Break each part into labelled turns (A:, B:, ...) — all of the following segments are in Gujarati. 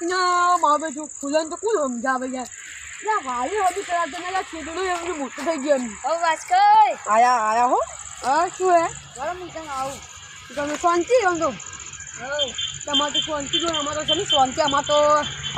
A: મારે બેઠું ફૂલન તો કોણ સમજાવે યાર? વાળી હોતી કરાવતો ને યાર છેદડું એમનું મોટું થઈ ગયું હવે
B: હવે વાસ્કર
A: આયા આયા હો. હા શું હે?
B: બરાબર હું આવું.
A: તમે શાંતિ આમ તો. તમારે તો શાંતિ જો અમારે તો શાંતિ અમારે તો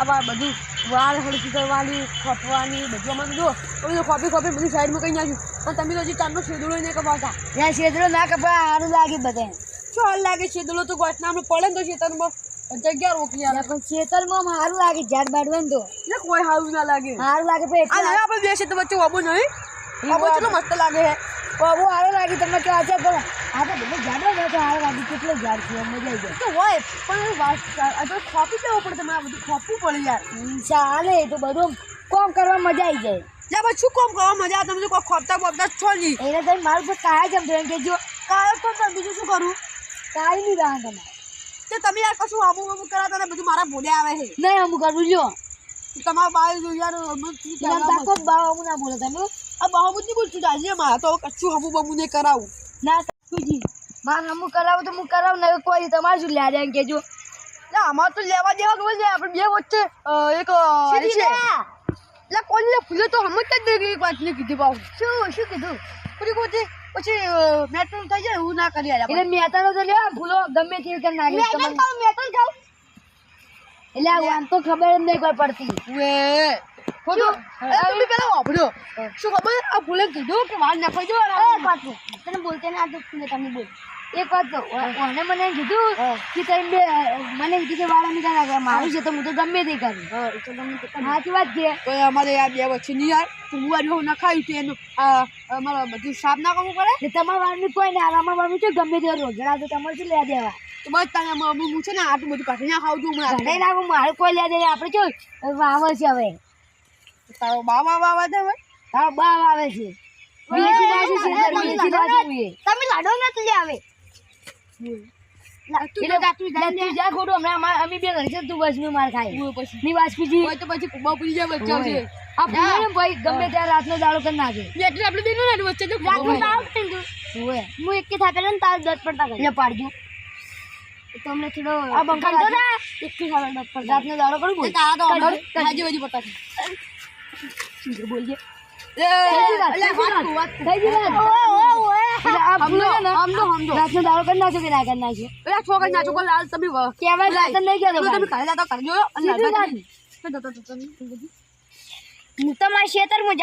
A: આ બધું વાળ હળકી કરવાની ખોપવાની બધું અમારે જો બધું ખોપી ખોપી બધું સાઈડમાં કઈ નાખ્યું પણ તમે તો હજી ચાંદનો છેદડો નહીં કપાતા
B: ત્યાં છેદરો ના કપા સારું લાગે બધે.
A: શું હાલ લાગે? છેદડો તો ગોઠના આપણે પડે ને તો ખેતરમાં જગ્યા રોકી આલે
B: પણ ખેતરમાં સારું લાગે ઝાડ બાડવાનું તો.
A: એટલે કોઈ સારું ના લાગે.
B: સારું લાગે પણ
A: આ
B: એટલે
A: હવે આપણે બે ખેતર વચ્ચે વાબો નહીં. વાબો કેટલો મસ્ત લાગે હે
B: બહુ સારું લાગે તમને કે આજે પણ આ તો બધું ઝાડ બાડવા ને તો હારો લાગે કેટલો ઝાડ છે મજા આવી
A: તો હોય પણ વાત આ તો ખોપી દેવું પડે તમારે આ બધું ખોપવું પડે યાર.
B: ચાલે તો બધું કોમ કરવા મજા આવી જાય.
A: લે બસ શું કોમ કરવા મજા આવે? તમે કોઈ ખોપતા બોપતા છો નહીં.
B: એને તમે મારું પર કાયા જમ કે જો
A: કાલ તો બીજું શું કરું?
B: કાઈ નહીં રહા તમે
A: તો તમે યાર કશું અમુક અમુક કરાતા ને બધું મારા ભોલે આવે છે.
B: નહીં અમુક કરું લ્યો
A: તમારા બાય જો યાર અમુક
B: તાકો અમુક ના બોલે તમે.
A: આ બાહુબુદ્ધિ બોલ છું આજે મારા તો કશું હમું બમું ને કરાવું.
B: ના સાસુજી મારે અમુક કરાવું તો હું કરાવું ને કોઈ તમારે શું લે જાય એમ કેજો
A: ના અમારે તો લેવા દેવા ખબર છે આપણે બે વચ્ચે એક છે. એટલે ને ફૂલે તો સમજતા જ નહીં એક વાત ને કીધી પાછું
B: શું શું કીધું?
A: પછી કોઈ પછી મેટ્રો થઈ જાય હું ના કરી યાર
B: એટલે મેતાનો તો લ્યો ભૂલો ગમે તે કરી નાખી. ખાવ એટલે આ આમ તો ખબર જ નહીં કોઈ પડતી.
A: વે ખોટું. તમે પેલા વાપર્યો. શું ખબર? આ ભૂલે કીધું કે વાળ
B: એક વાત તને બોલતે ના તમને બોલ. એક વાત મને ઓને મને કીધું કે તઈ બે મને કીધું કીધું વાળા નહીં લાગે મારું છે તો હું તો ગમે તે કરું. સાચી વાત છે.
A: તો અમારે આ બે વચ્ચે નહીં યાર તો હું નખાયું છે એનું અમારે બધું સાફ ના કરવું પડે?
B: કે તમારા વાળની કોઈ નહીં અમારા વાળનું છે ગમે તે રોજડા તો તમારે શું લેવા દેવા?
A: તો બસ તને હું છે ને આટલું બધું કાઢી ના ખાવું છું હમણાં.
B: નાખું મારે કોઈ લેવા દે આપણે જો વાવે છે હવે.
A: તારો બા બા બા દે હવે?
B: હા બા આવે છે. છે?
A: તમે
B: છે.
A: લાડો નથી લે આવે.
B: પાડજો. થોડો આ બંકા રાતનો દાડો કરું બોલ.
A: તારા તો
B: કર,
A: અમર હાજી બાજી પતા
B: બોલજે.
A: એ અલ્યા, વાત.
B: વાત થઈ ગઈ વાત. એટલે આ ભૂલે છે ને,
A: સમજો, સમજો.
B: રાતનો કરી કે કરી
A: લાલ તમે
B: રાત નહીં
A: તમે ઘરે જતા કરજો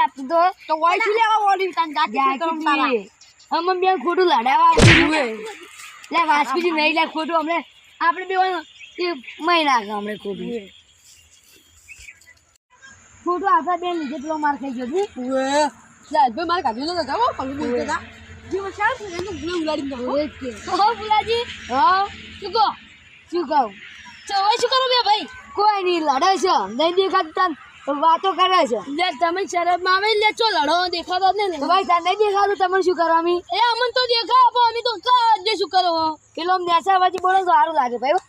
B: હું તો તો
A: લેવા તને જાતે.
B: અમે બે ખોટું લડાવા લે વાસપીજી નહીં લે ખોટું અમને આપણે બે મહિના હમણે ખોટું. ખોટું આપણા બેન લીધે પેલો માર ખાઈ ગયો.
A: ભાઈ મારે કાઢી નતો હો, બોલતા છે ને.
B: કે. હો હા? શું કહો? શું કહું?
A: હવે શું કરું બે ભાઈ?
B: કોઈ નહીં લડે છે. નહીં દેખાતું વાતો કરે છે.
A: લે તમે શરતમાં આવે લે ચો લડો દેખાતો
B: ને. ભાઈ તને દેખાતું તમને શું કરવાની?
A: એ અમને તો દેખાય આપો અમે તો કાજે શું કરો.
B: પેલો નેસા વાજી બોલો તો સારું લાગે ભાઈ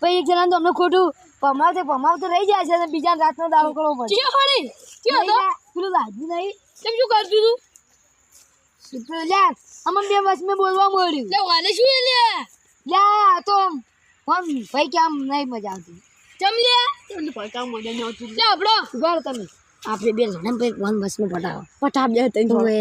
B: ભાઈ એક જણા તો અમને ખોટું પમાવતે પમાવતે રહી જાય છે અને બીજા રાતનો દાવો કરવો પડે.
A: કે હળી
B: કે પેલું લાગ્યું નહીં.
A: તેમ શું કરતું તું?
B: લ્યા અમને બે વર્ષ બોલવા મળ્યું
A: લે વાને શું લે?
B: લ્યા તો આમ ભાઈ કે આમ નહીં મજા આવતી.
A: ચમ લે? તમને પૈસા મજા ન આવતી. લે આપણો
B: ઊભા રહો તમે. આપણે બે લડે ભાઈ વન બસમાં પટાવો.
A: પટા બે તઈ
B: ઓએ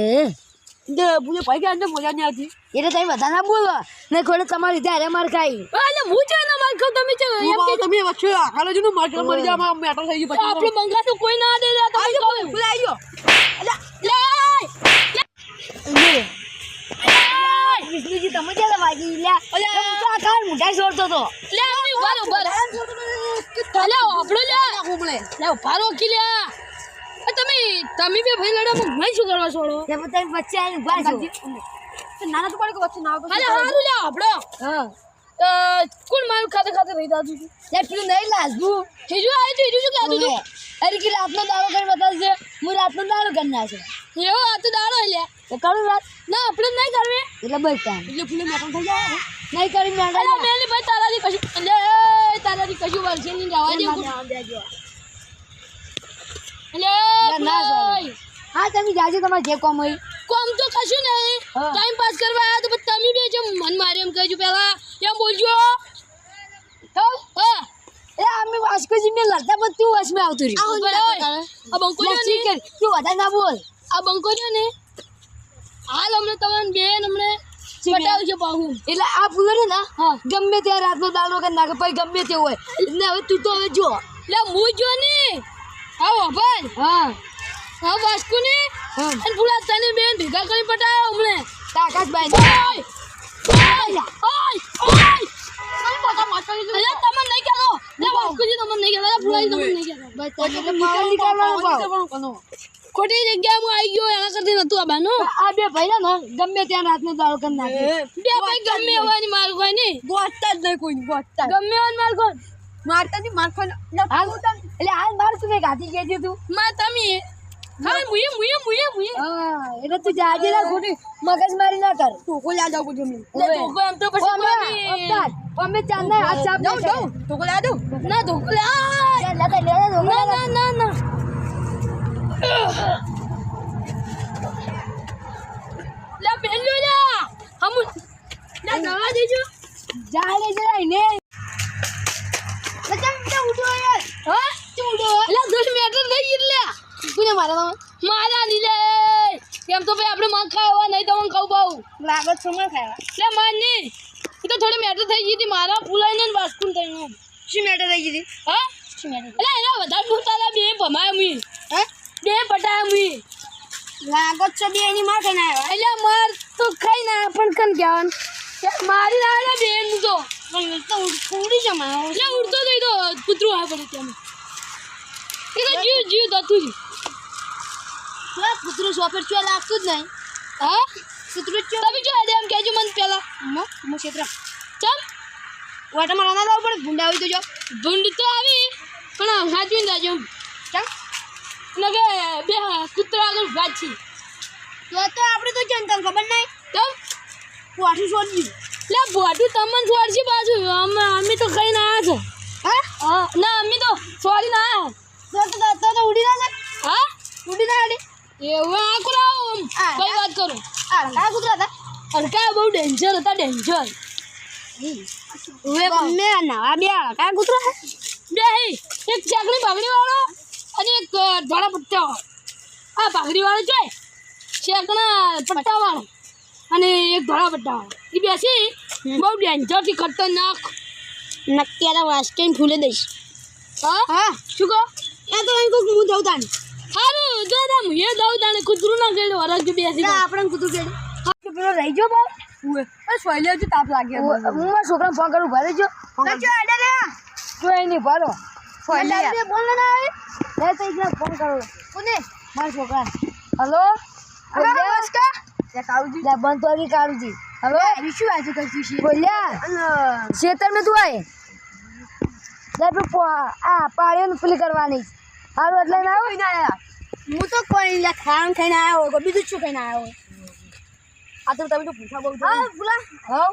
A: દે પૂરે પૈસા અંદર મજા નહીં આવતી.
B: એટલે તમે બધા ના બોલો. નહીં ખોડે તમારી ત્યારે માર ખાઈ.
A: અલે હું છે ને માર ખાવ? તમે છે એમ કે તમે વચ્ચે આખાલો જનું માર મરી જા મેટર થઈ ગયું પછી આપણે મંગા તો કોઈ ના દે તમે કહો ભૂલા આવ્યો લે
B: તો
A: આપણો લે રહો કી લે તમે તમે બે ભાઈ શું કરવા છોડો
B: તે વચ્ચે આવીને ઊભા છો
A: નાના ના અરે હારું લે આપણો
B: હા
A: કોણ મારું ખાતે ખાતે રહી દાદુ
B: નહીં લાજવું
A: હીજુ આવી તો હીજુ શું કહેતું
B: અરે કે રાતનો દાડો કરી બતાવશે હું રાતનો દાડો કરી નાખે
A: એવો આ તો દાડો લે
B: તો કરું વાત?
A: ના આપણે નહીં કરવી.
B: એટલે બસ ટાઈમ
A: એટલે ફૂલે મેટર થઈ જાય
B: નહીં કરી મેં
A: અરે મેલી ભાઈ તારાથી કશું લે તારાથી કશું વર્ષે નહીં જવા દે એટલે
B: હા તમે જાજો તમારે જે કોમ હોય.
A: કોમ તો કશું નહીં. ટાઈમ પાસ કરવા આવ્યા તો તમે બે જેમ મન મારે એમ કહેજો પેલા એમ બોલજો. હા.
B: એ અમે વાસ્કોજી મેં લડતા પણ તું આવતું રહ્યું.
C: ઓય. આ બંકો
B: તું વધારે ના બોલ.
C: આ બંકો છે ને? હાલ અમને તમને બેન અમને છે પાહું
B: એટલે આ ફૂલો છે ને
C: હા.
B: ગમે ત્યાં રાતનો દાડો કરી નાખે પછી ગમે તે હોય. એટલે હવે તું તો હવે જો.
C: એટલે હું જો ને? હા ભાઈ
B: હા.
C: હા વાસ્કુ ને?
B: હા.
C: અને પૂરા તને બેન ભેગા કરી પટાયો હમણે.
B: તાકાતભાઈ
C: ઓય ઓય ઓય ઓય. તમે નહીં કહેતો. વાસ્કુજી તમને નહીં કહેતો. લે તમને નહીં કહેતો.
B: ભાઈ તને નીકળ નીકળવાનો ભાવ.
C: ખોટી જગ્યાએ હું આવી ગયો એના કરતી નતું આબાનું
B: આ બે ભાઈ ને ગમે ત્યાં રાતનો દાળ કરી નાખે.
C: બે ભાઈ ગમે હોવાની માર કોઈ નહીં.
A: ગોતતા જ નહીં કોઈ ગોતતા.
C: ગમે હોવાની માર કોઈ.
A: મારતા ની માર કોઈ
B: હાલ. એટલે હાલ માર તું કઈ ગાતી ગઈ તું?
C: માં તમે. હા મુએ મુએ મુએ મુએ
B: હા એટલે તું જાજે ના ખોટી મગજ મારી ના કર.
A: ટોકો લ્યા જાવ બધું અમને.
C: લે ધોકો એમ તો પછી
B: અમે
C: કોઈ
B: ચાંદના હાથ ના
A: લ્યા જાઉં
C: ના ધોકો લે આ!
B: લે, લે, લે, લે,
C: ના. ના ના ના. લે બેલ્યો લે હમ લે દવા દેજો
B: જા લે જરાય ને લે, ચમ, ચમ, યાર.
C: હા
B: ચમ, ઉઠો.
C: લે દસ મીટર લઈ ગઈ લે
B: કોને
C: મારા ની લે એમ તો ભાઈ આપણે ખાવા નહીં તો કહું બહુ
B: લાગત છો માં ખાવા.
C: લે મારની એ તો થોડી મેટર થઈ ગઈ હતી મારા ફૂલાઈને ને થઈને
B: શું મેટર થઈ ગઈ હતી?
C: હા
B: શું મેટર?
C: એટલે એના વધારે ફૂટાલા બે ભમાય મી
B: હે?
C: બે પટાય મી
B: લાગત છો બે એની માં ના આવ્યા.
C: એટલે માર તો ખાઈ ના પણ કન કહેવાનું મારી ના આવે બેનનું તો
B: પણ તો ઉડી છે.
C: એટલે ઉડતો જઈ તો કૂતરું આ પડે ત્યાં એ તો જીવ જીવ દતું જ
B: પેલા કૂતરું સોપેર ચો લાગતું જ નહીં.
C: હા
B: કૂતરું ચો.
C: તમે જો એમ કહેજો મને પેલા
B: હું ક્ષેત્ર.
C: ચમ
B: વાટામાં રાના લાવવું પડે, ભૂંડા આવી તો જો.
C: ભૂંડ તો આવી પણ સાચવીને જાજો
B: ચમ.
C: એટલે કે બે કૂતરા આગળ ભાગ છે.
B: તો તો આપણે તો જનતા ખબર નહીં
C: તો?
B: પાછું છોડી
C: લે બોટું તમને છોડશે બાજુ અમે અમે તો ખાઈને આવ્યા છે.
B: હા?
C: ના અમે તો છોડીને આવ્યા
B: તો તો ઉડી ના
C: હા?
B: ઉડી ના ઉડી
C: એવું આ
B: હા.
C: કઈ વાત કરું?
B: આ કા કૂતરા હતા.
C: હડકા બહુ ડેન્જર હતા ડેન્જર
B: હવે મેં ના બે કા કૂતરા
C: બે એક ચાકડી પાઘડી વાળો. અને એક ધોળા પટ્ટા આ પાઘડી વાળો છે શેકણા પટ્ટા વાળો અને એક ધોળા પટ્ટા વાળો એ બેસી બહુ ડેન્જરથી ખતરનાક.
B: નક્કી આ વાસ્કે ફૂલે દઈશ.
C: હા?
B: હા.
C: શું કહો?
B: એ તો અહીં કોઈક હું જઉં તાને.
C: સારું જો તામ એ દઉં તાને. કૂતરું ના ગયેલું વરસ જો બેસી
B: આપણે કૂતરું ગયેલું હા પેલો રહી જો બા.
A: ઉએ. એ સોયલે હજુ તાપ લાગ્યો
B: હું મારા છોકરાને ફોન કરું ભરે જો જો એ નહીં ભરો
A: સોયલે. યાર.
B: ના લે તો એકલા ફોન કરો. કોને? મારા છોકરા. હલો નમસ્કાર.
A: ત્યાં કાળુજી.
B: લે બંધ તો આવી કાઢુજી હવે
A: શું વાંચું કરશું છીએ
B: બોલ્યા? ખેતર મેં તું આય? લે તું આ પાળીઓ પેલી કરવાની સારું એટલે ના
A: કોઈ ના. હું તો કોઈ નહીં ખાવાનું ખાઈને આવ્યો હોય બીજું શું ખાઈને આવ્યો હોય? આ તો તમે તો પૂછા બહુ
B: હા પેલા
A: હા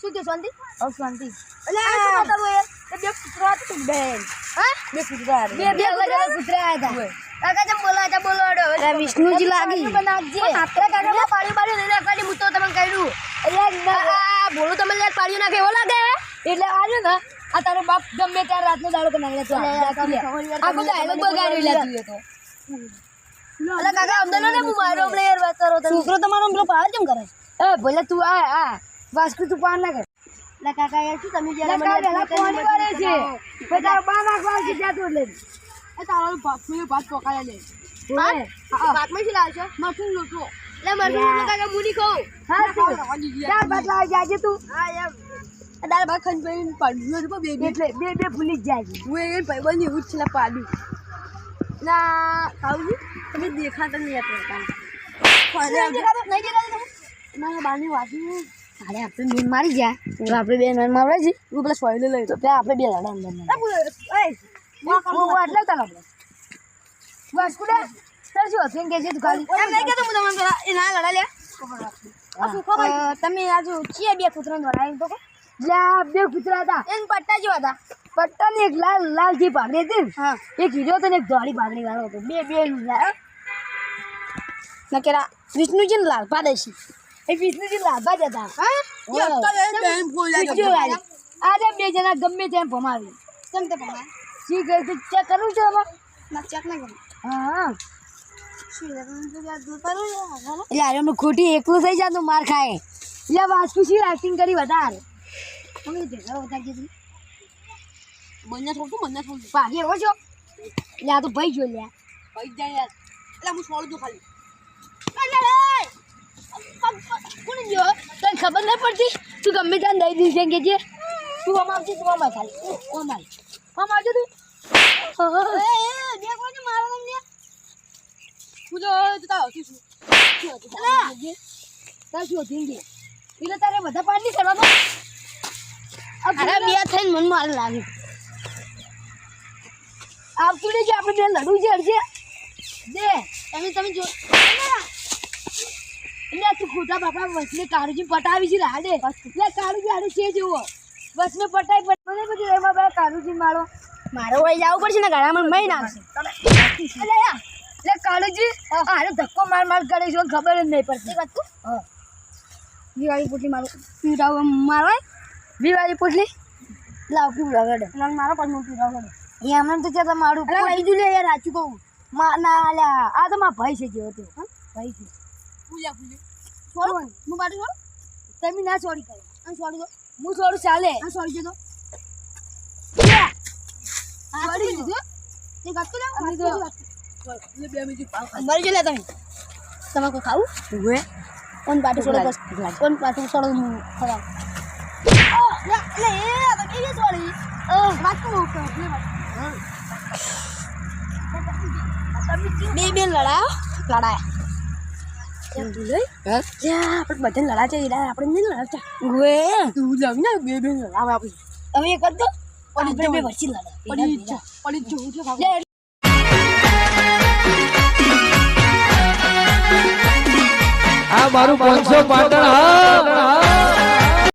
B: શું કે શાંતિ? હવ શાંતિ.
A: એટલે
B: આ શું બતાવો યાર
A: એ બે કૂતરા હતા ને બેન
B: હા
A: બે કૂતરા.
B: બે બે કૂતરા. હતા કાકા જેમ બોલા હતા બોલો અરે વિષ્ણુજી લાગી બનાવજે આપણે કાકા પાડી પાડી લઈને કાઢી હું તો તમને કહ્યું આ બોલો તમે યાર પાડી નાખે એવો લાગે એટલે આજે ને આ તારો બાપ ગમે ત્યાં રાતનો દાડો કરી નાખે તો આખો દાડો બગાડી લેતું તો અલા કાકા અમને ને હું મારો પ્લેયર વાત કરો છોકરો તમારો પેલો પાડ કેમ કરે એ ભલે તું આ આ વાસ્કુ તું પાન ના કર લા કાકા યાર શું તમે જરા મને છે. બા છે એટલે
A: એ તારો ભાત ફૂલે ભાત પકાયા લે
B: શું લાવશો?
A: મરચું લોટો.
B: લે મરચું કાકા મુની ખાઉં. હા તું ચાર ભાત લાવી જાજે તું. હા એમ.
A: આ દાળ ભાત ખાઈને પછી પાડ્યું હતું બે બે.
B: એટલે બે બે ભૂલી જ જાજે.
A: હું એ ભાઈબંધ એવું જ છે પાડ્યું. ના કાળુજી તમે દેખાતા નહીં ફરે
B: નહીં દેખાતો નહીં દેખાતો
A: ના બાની વાસી
B: અરે આપણે બેન મારી ગયા. તો આપણે બેન મારવા છે
A: હું પેલા સોયલે લઈ
B: તો ત્યાં આપણે બે લડા અંદર
A: એ
B: હું આપણે બસ કુડા તાર શું હતું કે છે તું ખાલી?
A: એમ નહીં કહેતો હું તમને એ ના લડા લે.
B: તમે આજુ છીએ બે કૂતરા દોડાય તો જ્યાં બે કૂતરા હતા.
A: એમ પટ્ટા જેવા હતા.
B: પટ્ટા ને એક લાલ લાલ જે પાઘડી હતી
A: હા.
B: એક હીરો હતો ને એક ધોળી પાઘડી વાળો હતો. બે બે લા-
A: નકેરા વિષ્ણુજી ને લાલ પાડેશી
B: એ વિષ્ણુજી લાભા જ હતા. આજે બે જણા ગમે તેમ ભમાવી.
A: કેમ તે પમાય
B: શી ગઈ તું ચેક કરું છું આમાં
A: ચેક ના કરું.
B: હા.
A: યાર તમે તો યાર જોતા રહો યાર હાલો.
B: એટલે અરે એમનું ખોટી એકલું થઈ જતું માર ખાય. એટલે વાસ્તુ શી એક્ટિંગ કરી વધારે?
A: બંને થોડું બંને થોડું
B: ભાગે એવો છો? એટલે આ તો ભાઈ જોઈ લે.
A: ભાઈ જાય યાર. એટલે હું છોડ દઉં ખાલી.
B: કોણ જો તને ખબર નહીં પડતી તું ગમે ત્યાં દઈ દીધી કે જે તું આમ આવજે તું આમ ખાલી આમ આવ આમ આવજે તું તાર બધા પાણી
A: કરવા બે થઈને મન મારે લાગે
B: આવતું આપણે બે લડવું છે હરશે દે
A: તમે તમે જો
B: એટલે તું ખોટા બાપા વસને કાળુજી પટાવી છે હાડે લે કાળુજી હાડે છે જેવો વસને પટાઈ મને પછી એમાં બે કાળુજી મારો
A: મારો વળી જવું પડશે ને ઘરમાં મહી નાખશે.
B: એટલે યા એટલે કાળુજી હારે ધક્કો માર માર કરે છે ખબર જ નહીં પડતી. હા.
A: દિવાળી પોટલી મારું.
B: પીરાવ મારો દિવાળી પોટલી? લાવ પીવડા
A: એટલે મારો પણ હું પીવા પડે
B: અહીંયા હમણાં તો ચાલો મારું બીજું લે યાર સાચું કહું. મા ના આ તો મારા ભાઈ છે જેવો તે. હા? ભાઈ છે.
A: પૂજા પૂજા છોડો હું બાટું છોડો
B: તમે ના છોડી કરો.
A: આ છોડી દો.
B: હું છોડું ચાલે.
A: આ છોડી દો
B: છોડી
A: દીધું તે ગાતું લે
B: અમે
A: ગાતું
B: તો-
A: લે બે મિનિટ મરી ગયેલા તમે? ખાવું? કોણ પાટું છોડો બસ? કોણ પાટું છોડો હું ખરાબ એટલે એ આ તો કેવી છોડી? વાતું એટલે બે બેન લડાયો. લડાયા. આપણે બધા લડા છે ઈડા આપણે નહીં લડાતા
B: ઉભે
A: તું લાવી ને બે બે લડાવે આપણે.
B: હવે એક જ દો બે વચ્ચે લડે.
A: પડી જ પડી જ જોવું. છે
B: લે
D: આ મારું પાંચસો પાટણ. હા.